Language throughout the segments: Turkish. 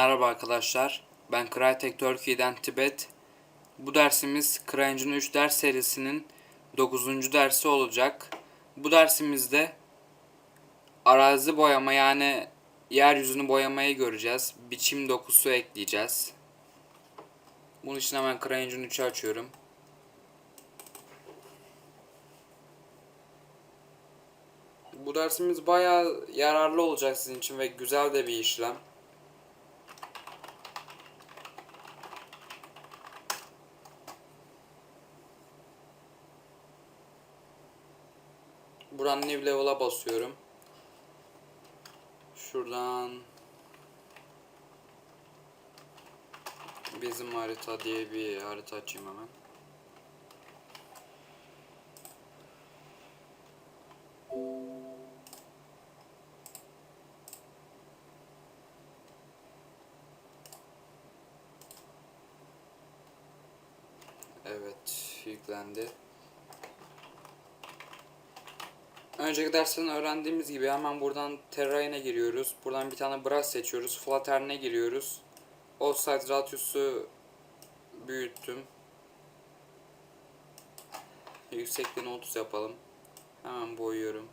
Merhaba arkadaşlar. Ben Crytek Turkey'den Tibet. Bu dersimiz CryEngine 3 ders serisinin 9. dersi olacak. Bu dersimizde arazi boyama yani yeryüzünü boyamayı göreceğiz. Biçim dokusu ekleyeceğiz. Bunun için hemen CryEngine 3'ü açıyorum. Bu dersimiz bayağı yararlı olacak sizin için ve güzel de bir işlem. Buradan new level'a basıyorum. Şuradan bizim harita diye bir harita açayım hemen. Evet, yüklendi. Önceki öğrendiğimiz gibi hemen buradan terrain'e giriyoruz. Buradan bir tane brush seçiyoruz. Flattern'e giriyoruz. Offset radyosu büyüttüm. Yüksekliğini 30 yapalım. Hemen boyuyorum.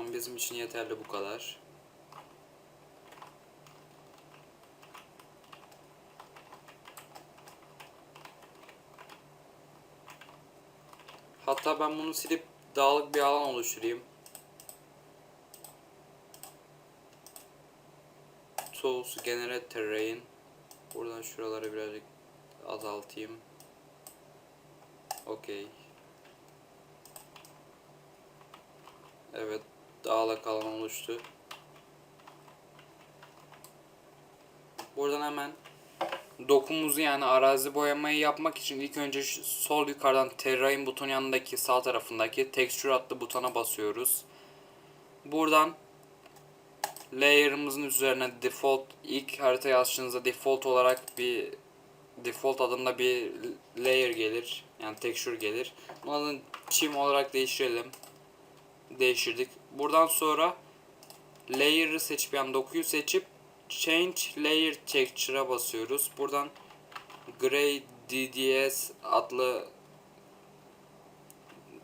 Tamam bizim için yeterli bu kadar. Hatta ben bunu silip dağlık bir alan oluşturayım. Tools Generate Terrain. Buradan şuraları birazcık azaltayım. Okey. Evet, dağlık alan oluştu. Buradan hemen dokumuzu yani arazi boyamayı yapmak için ilk önce sol yukarıdan terrain butonu yanındaki sağ tarafındaki texture adlı butona basıyoruz. Buradan layer'ımızın üzerine default ilk haritayı açtığınızda default olarak bir default adında bir layer gelir. Yani texture gelir. Bunu adını çim olarak değiştirelim değiştirdik. Buradan sonra layer'ı seçip yani dokuyu seçip change layer texture'a basıyoruz. Buradan gray DDS adlı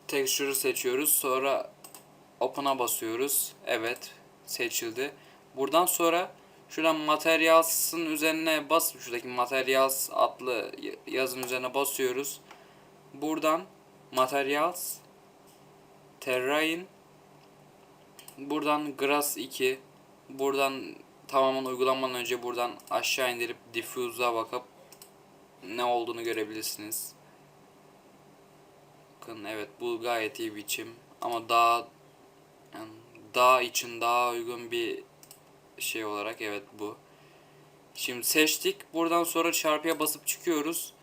texture'ı seçiyoruz. Sonra open'a basıyoruz. Evet seçildi. Buradan sonra şuradan materials'ın üzerine bas şuradaki materials adlı yazın üzerine basıyoruz. Buradan materials terrain Buradan Grass 2. Buradan tamamen uygulamadan önce buradan aşağı indirip Diffuse'a bakıp ne olduğunu görebilirsiniz. Bakın evet bu gayet iyi biçim. Ama daha yani dağ için daha uygun bir şey olarak evet bu. Şimdi seçtik. Buradan sonra çarpıya basıp çıkıyoruz.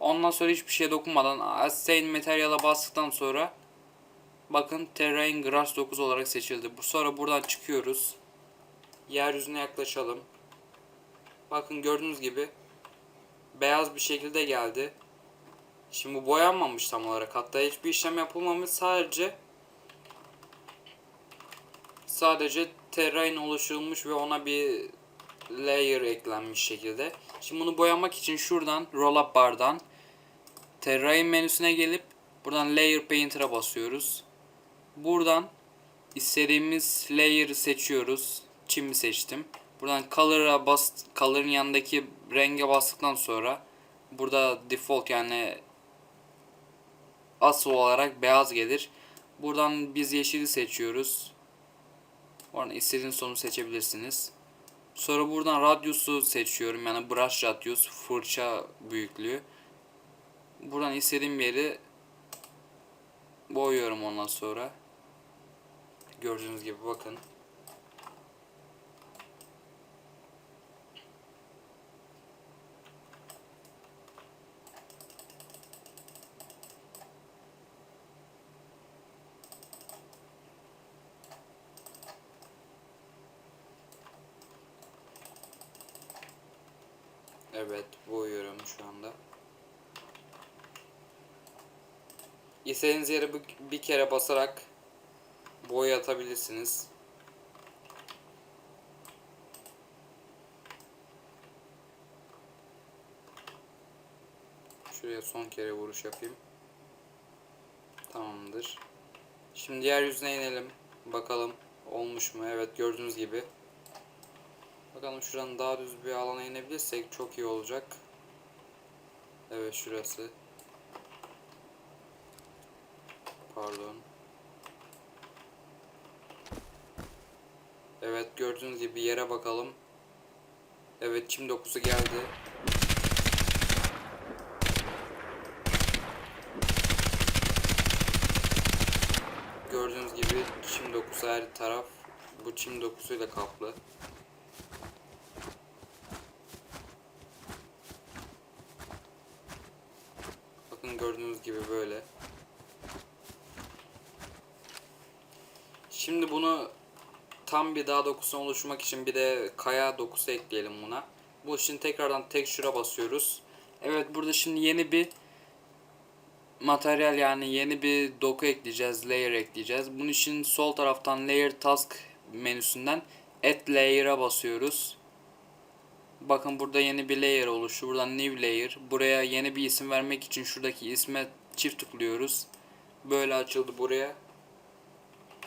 Ondan sonra hiçbir şeye dokunmadan Astain Material'a bastıktan sonra Bakın Terrain Grass 9 olarak seçildi. Sonra buradan çıkıyoruz. Yeryüzüne yaklaşalım. Bakın gördüğünüz gibi beyaz bir şekilde geldi. Şimdi bu boyanmamış tam olarak. Hatta hiçbir işlem yapılmamış. Sadece sadece terrain oluşturulmuş ve ona bir layer eklenmiş şekilde. Şimdi bunu boyamak için şuradan roll up bardan terrain menüsüne gelip buradan layer painter'a basıyoruz. Buradan istediğimiz layer'ı seçiyoruz. Çimi seçtim. Buradan color'a bas color'ın yanındaki renge bastıktan sonra burada default yani asıl olarak beyaz gelir. Buradan biz yeşili seçiyoruz. Oradan istediğiniz sonu seçebilirsiniz. Sonra buradan radyusu seçiyorum. Yani brush radius, fırça büyüklüğü. Buradan istediğim yeri boyuyorum ondan sonra. Gördüğünüz gibi bakın. Evet, boyuyorum şu anda. İstediğiniz yere bir kere basarak boya atabilirsiniz. Şuraya son kere vuruş yapayım. Tamamdır. Şimdi yeryüzüne inelim. Bakalım olmuş mu? Evet gördüğünüz gibi. Bakalım şuradan daha düz bir alana inebilirsek çok iyi olacak. Evet şurası. Pardon. Evet gördüğünüz gibi yere bakalım. Evet çim dokusu geldi. Gördüğünüz gibi çim dokusu her taraf bu çim dokusuyla kaplı. Bakın gördüğünüz gibi böyle. Şimdi bunu tam bir dağ dokusuna oluşmak için bir de kaya dokusu ekleyelim buna. Bu için tekrardan texture'a basıyoruz. Evet burada şimdi yeni bir materyal yani yeni bir doku ekleyeceğiz, layer ekleyeceğiz. Bunun için sol taraftan layer task menüsünden add layer'a basıyoruz. Bakın burada yeni bir layer oluştu. Buradan new layer. Buraya yeni bir isim vermek için şuradaki isme çift tıklıyoruz. Böyle açıldı buraya.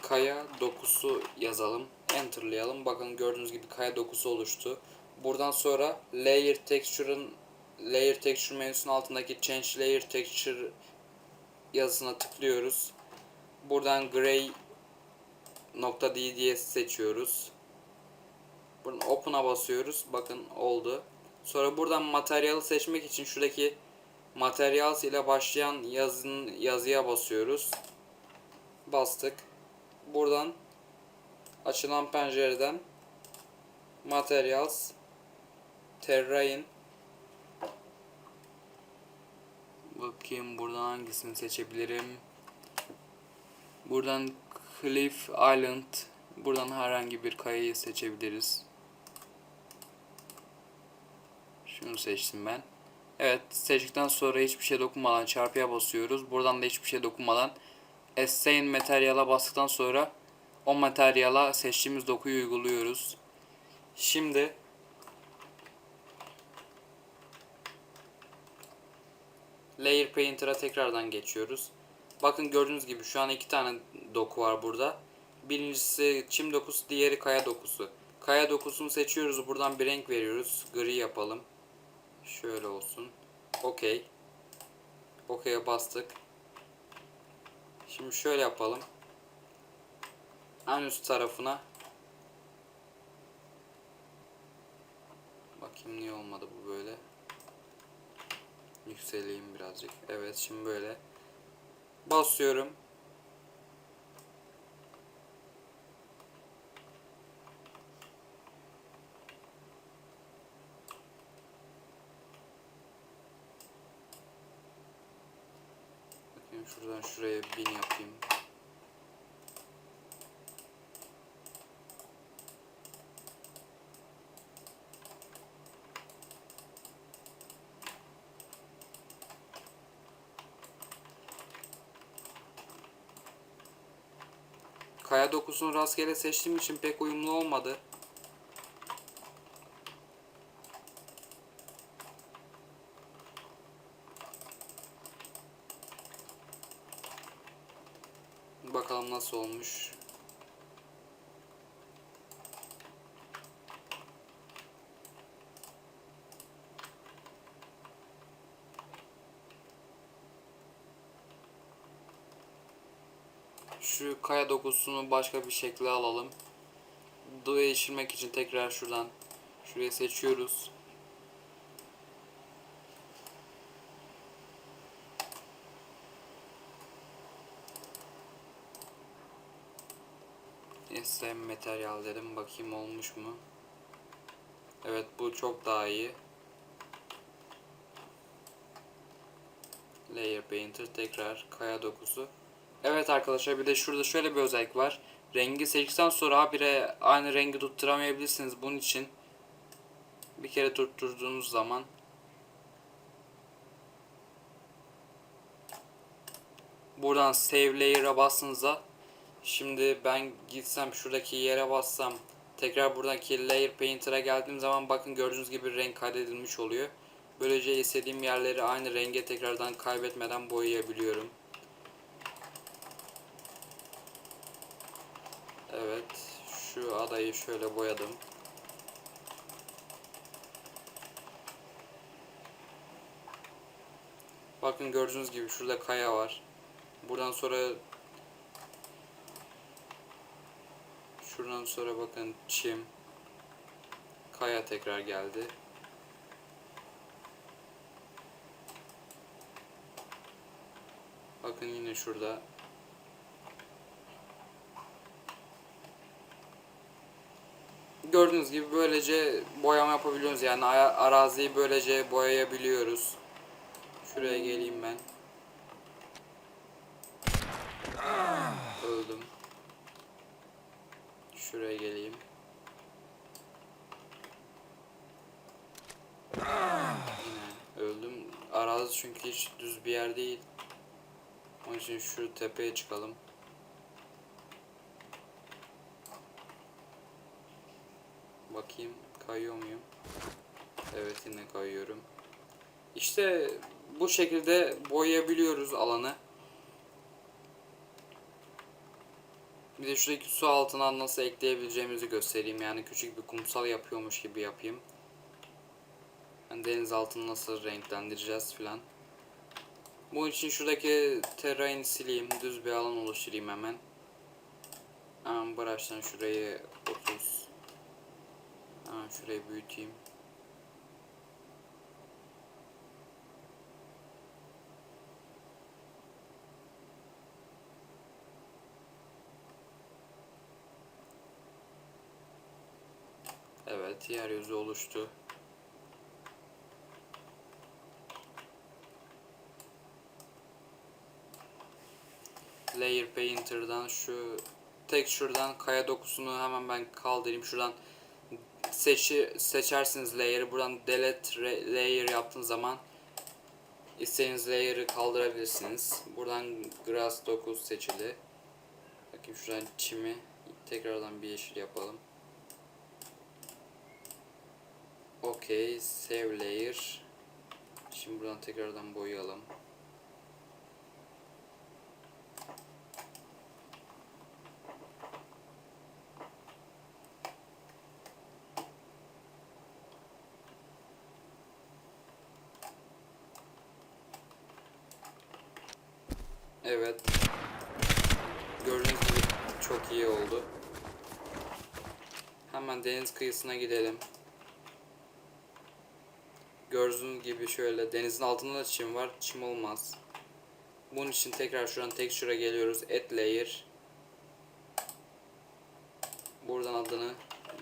Kaya dokusu yazalım. Enter'layalım. Bakın gördüğünüz gibi kaya dokusu oluştu. Buradan sonra layer texture'ın layer texture menüsünün altındaki change layer texture yazısına tıklıyoruz. Buradan gray nokta D diye seçiyoruz. Buradan open'a basıyoruz. Bakın oldu. Sonra buradan materyali seçmek için şuradaki materials ile başlayan yazın yazıya basıyoruz. Bastık. Buradan açılan pencereden materials terrain Bakayım buradan hangisini seçebilirim. Buradan Cliff Island. Buradan herhangi bir kayayı seçebiliriz. Şunu seçtim ben. Evet seçtikten sonra hiçbir şey dokunmadan çarpıya basıyoruz. Buradan da hiçbir şey dokunmadan Assign materyala bastıktan sonra o materyala seçtiğimiz dokuyu uyguluyoruz. Şimdi Layer Painter'a tekrardan geçiyoruz. Bakın gördüğünüz gibi şu an iki tane doku var burada. Birincisi çim dokusu, diğeri kaya dokusu. Kaya dokusunu seçiyoruz. Buradan bir renk veriyoruz. Gri yapalım. Şöyle olsun. Okey. Okey'e bastık. Şimdi şöyle yapalım. En üst tarafına Bakayım niye olmadı bu böyle. Yükseleyim birazcık. Evet şimdi böyle. Basıyorum. Bakayım şuradan şuraya bin yapayım. Kaya dokusunu rastgele seçtiğim için pek uyumlu olmadı. Bakalım nasıl olmuş. Şu kaya dokusunu başka bir şekle alalım. Değiştirmek için tekrar şuradan şuraya seçiyoruz. SM materyal dedim. Bakayım olmuş mu? Evet bu çok daha iyi. Layer Painter tekrar kaya dokusu. Evet arkadaşlar bir de şurada şöyle bir özellik var. Rengi seçtikten sonra habire aynı rengi tutturamayabilirsiniz. Bunun için bir kere tutturduğunuz zaman buradan save layer'a bastığınızda şimdi ben gitsem şuradaki yere bassam tekrar buradaki layer painter'a geldiğim zaman bakın gördüğünüz gibi renk kaydedilmiş oluyor. Böylece istediğim yerleri aynı renge tekrardan kaybetmeden boyayabiliyorum. Evet, şu adayı şöyle boyadım. Bakın gördüğünüz gibi şurada kaya var. Buradan sonra şuradan sonra bakın çim kaya tekrar geldi. Bakın yine şurada Gördüğünüz gibi böylece boyama yapabiliyoruz yani araziyi böylece boyayabiliyoruz. Şuraya geleyim ben. Öldüm. Şuraya geleyim. Yine öldüm. Arazi çünkü hiç düz bir yer değil. Onun için şu tepeye çıkalım. Bakayım kayıyor muyum? Evet yine kayıyorum. İşte bu şekilde boyayabiliyoruz alanı. Bir de şuradaki su altına nasıl ekleyebileceğimizi göstereyim. Yani küçük bir kumsal yapıyormuş gibi yapayım. Yani deniz altını nasıl renklendireceğiz filan. Bunun için şuradaki terrain sileyim. Düz bir alan oluşturayım hemen. Hemen brush'tan şurayı 30 Hemen şurayı büyüteyim. Evet, yeryüzü oluştu. Layer Painter'dan şu texture'dan kaya dokusunu hemen ben kaldırayım. Şuradan seçi seçersiniz layer'ı. Buradan delete layer yaptığınız zaman istediğiniz layer'ı kaldırabilirsiniz. Buradan grass 9 seçili. Bakayım şuradan çimi tekrardan bir yeşil yapalım. Okey, save layer. Şimdi buradan tekrardan boyayalım. Evet. Gördüğünüz gibi çok iyi oldu. Hemen deniz kıyısına gidelim. Gördüğünüz gibi şöyle denizin altında da çim var. Çim olmaz. Bunun için tekrar şuradan texture'a geliyoruz. Add layer. Buradan adını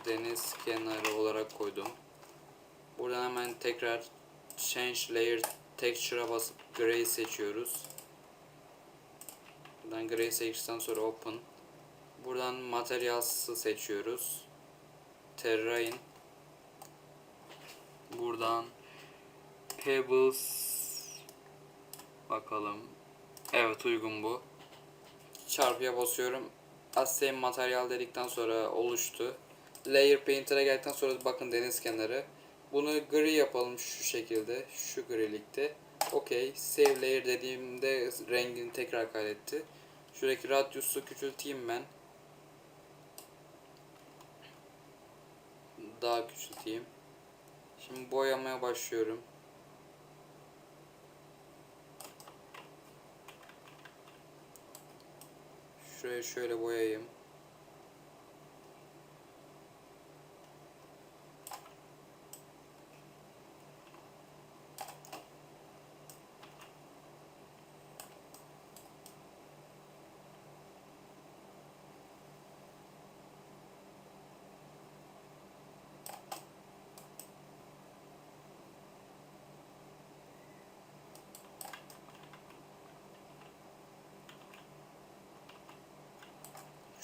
deniz kenarı olarak koydum. Buradan hemen tekrar change layer texture'a basıp gray seçiyoruz. Buradan gray seçtikten sonra open. Buradan materials'ı seçiyoruz. Terrain. Buradan Pebbles bakalım. Evet uygun bu. Çarpıya basıyorum. Assign materyal dedikten sonra oluştu. Layer Painter'a geldikten sonra bakın deniz kenarı. Bunu gri yapalım şu şekilde. Şu grilikte. Okey. Save layer dediğimde rengini tekrar kaydetti. Şuradaki radyusu küçülteyim ben. Daha küçülteyim. Şimdi boyamaya başlıyorum. Şuraya şöyle boyayayım.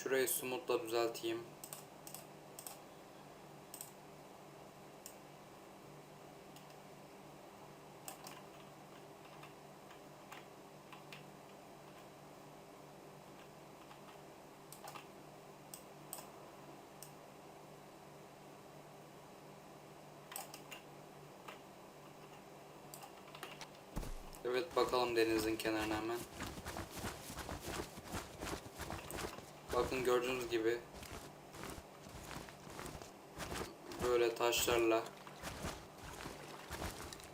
Şurayı smooth'la düzelteyim. Evet bakalım denizin kenarına hemen. Bakın gördüğünüz gibi böyle taşlarla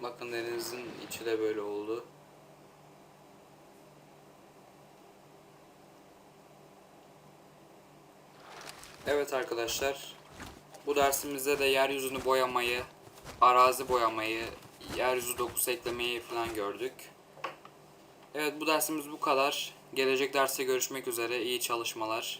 bakın denizin içi de böyle oldu. Evet arkadaşlar bu dersimizde de yeryüzünü boyamayı, arazi boyamayı, yeryüzü dokusu eklemeyi falan gördük. Evet bu dersimiz bu kadar. Gelecek derste görüşmek üzere. İyi çalışmalar.